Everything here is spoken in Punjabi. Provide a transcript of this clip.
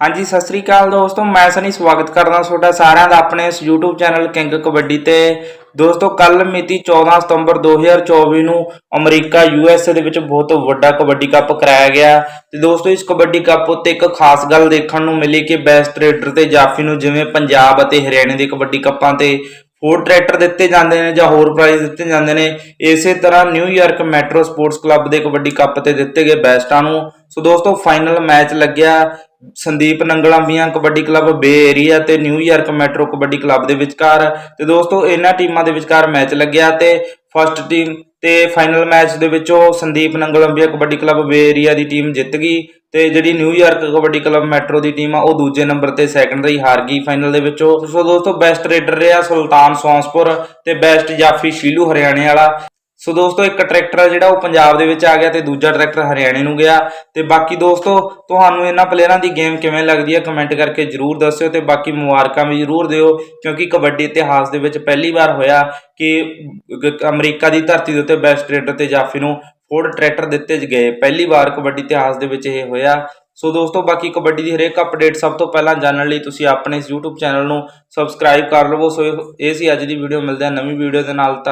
ਹਾਂਜੀ, ਸਤਿ ਸ੍ਰੀ ਅਕਾਲ ਦੋਸਤੋ, ਮੈਂ ਸਨੀ ਸਵਾਗਤ ਕਰਦਾ ਤੁਹਾਡਾ ਸਾਰਿਆਂ ਦਾ ਆਪਣੇ ਇਸ YouTube ਚੈਨਲ ਕਿੰਗ ਕਬੱਡੀ ਤੇ। ਦੋਸਤੋ ਕੱਲ ਮਿਤੀ 14 ਸਤੰਬਰ 2024 ਨੂੰ ਅਮਰੀਕਾ USA ਦੇ ਵਿੱਚ ਬਹੁਤ ਵੱਡਾ ਕਬੱਡੀ ਕੱਪ ਕਰਾਇਆ ਗਿਆ। ਤੇ ਦੋਸਤੋ, ਇਸ ਕਬੱਡੀ ਕੱਪ ਉੱਤੇ ਇੱਕ ਖਾਸ ਗੱਲ ਦੇਖਣ ਨੂੰ ਮਿਲੀ ਕਿ ਬੈਸਟ ਰੇਡਰ ਤੇ ਜਾਫੀ ਨੂੰ ਜਿਵੇਂ ਪੰਜਾਬ ਅਤੇ ਹਰਿਆਣੇ ਦੇ ਕਬੱਡੀ ਕੱਪਾਂ ਤੇ ਫੋਰ ਟਰੈਕਟਰ ਦਿੱਤੇ ਜਾਂਦੇ ਨੇ ਜਾਂ ਹੋਰ ਪ੍ਰਾਈਜ਼ ਦਿੱਤੇ ਜਾਂਦੇ ਨੇ, ਇਸੇ ਤਰ੍ਹਾਂ ਨਿਊਯਾਰਕ ਮੈਟਰੋ ਸਪੋਰਟਸ ਕਲੱਬ ਦੇ ਕਬੱਡੀ ਕੱਪ ਤੇ ਦਿੱਤੇ ਗਏ ਬੈਸਟਾਂ ਨੂੰ। ਸੋ ਦੋਸਤੋ, ਫਾਈਨਲ ਮੈਚ ਲੱਗਿਆ। Sandeep Nanglambian kabaddi club Bay Area ਤੇ New York Metro kabaddi club ਦੇ ਵਿਚਕਾਰ। ਤੇ ਦੋਸਤੋ, ਇਹਨਾਂ ਟੀਮਾਂ ਦੇ ਵਿਚਕਾਰ ਮੈਚ ਲੱਗਿਆ ਤੇ ਫਸਟ ਟੀਮ ਤੇ ਫਾਈਨਲ ਮੈਚ ਦੇ ਵਿੱਚੋਂ Sandeep Nanglambian kabaddi club Bay Area ਦੀ ਟੀਮ ਜਿੱਤ ਗਈ ਤੇ ਜਿਹੜੀ New York kabaddi club Metro ਦੀ ਟੀਮ ਆ, ਉਹ ਦੂਜੇ ਨੰਬਰ ਤੇ ਸੈਕੰਡ ਰਹੀ, ਹਾਰ ਗਈ ਫਾਈਨਲ ਦੇ ਵਿੱਚੋਂ। ਸੋ ਦੋਸਤੋ ਬੈਸਟ ਰੇਡਰ ਰਿਹਾ ਸੁਲਤਾਨ ਸੌਂਸਪੁਰ ਤੇ ਬੈਸਟ ਜਾਫੀ ਸ਼ੀਲੂ ਹਰਿਆਣੇ ਵਾਲਾ। ਸੋ ਦੋਸਤੋ, ਇੱਕ ਟਰੈਕਟਰ ਆ ਜਿਹੜਾ ਉਹ ਪੰਜਾਬ ਦੇ ਵਿੱਚ ਆ ਗਿਆ ਤੇ ਦੂਜਾ ਟਰੈਕਟਰ ਹਰਿਆਣੇ ਨੂੰ ਗਿਆ। ਤੇ ਬਾਕੀ ਦੋਸਤੋ, ਤੁਹਾਨੂੰ ਇਹਨਾਂ ਪਲੇਅਰਾਂ ਦੀ ਗੇਮ ਕਿਵੇਂ ਲੱਗਦੀ ਹੈ ਕਮੈਂਟ ਕਰਕੇ ਜਰੂਰ ਦੱਸਿਓ ਤੇ ਬਾਕੀ ਮੁਬਾਰਕਾਂ ਵੀ ਜਰੂਰ ਦਿਓ, ਕਿਉਂਕਿ ਕਬੱਡੀ ਇਤਿਹਾਸ ਦੇ ਵਿੱਚ ਪਹਿਲੀ ਵਾਰ ਹੋਇਆ ਕਿ ਗ- ਅਮਰੀਕਾ ਦੀ ਧਰਤੀ ਦੇ ਉੱਤੇ ਬੈਸਟ ਰੇਡਰ ਤੇ ਜਾਫੀ ਨੂੰ ਫੋਰਡ ਟਰੈਕਟਰ ਦਿੱਤੇ ਗਏ। ਪਹਿਲੀ ਵਾਰ ਕਬੱਡੀ ਇਤਿਹਾਸ ਦੇ ਵਿੱਚ ਇਹ ਹੋਇਆ। ਸੋ ਦੋਸਤੋ, ਬਾਕੀ ਕਬੱਡੀ ਦੀ ਹਰੇਕ ਅਪਡੇਟ ਸਭ ਤੋਂ ਪਹਿਲਾਂ ਜਾਣਨ ਲਈ ਤੁਸੀਂ ਆਪਣੇ ਇਸ YouTube ਚੈਨਲ ਨੂੰ ਸਬਸਕ੍ਰਾਈਬ ਕਰ ਲਵੋ। ਸੋ ਇਹ ਸੀ ਅੱਜ ਦੀ ਵੀਡੀਓ ਮਿਲਦੇ ਹਾਂ ਨਵੀਂ ਵੀਡੀਓ ਦੇ ਨਾਲ। ਤਾਂ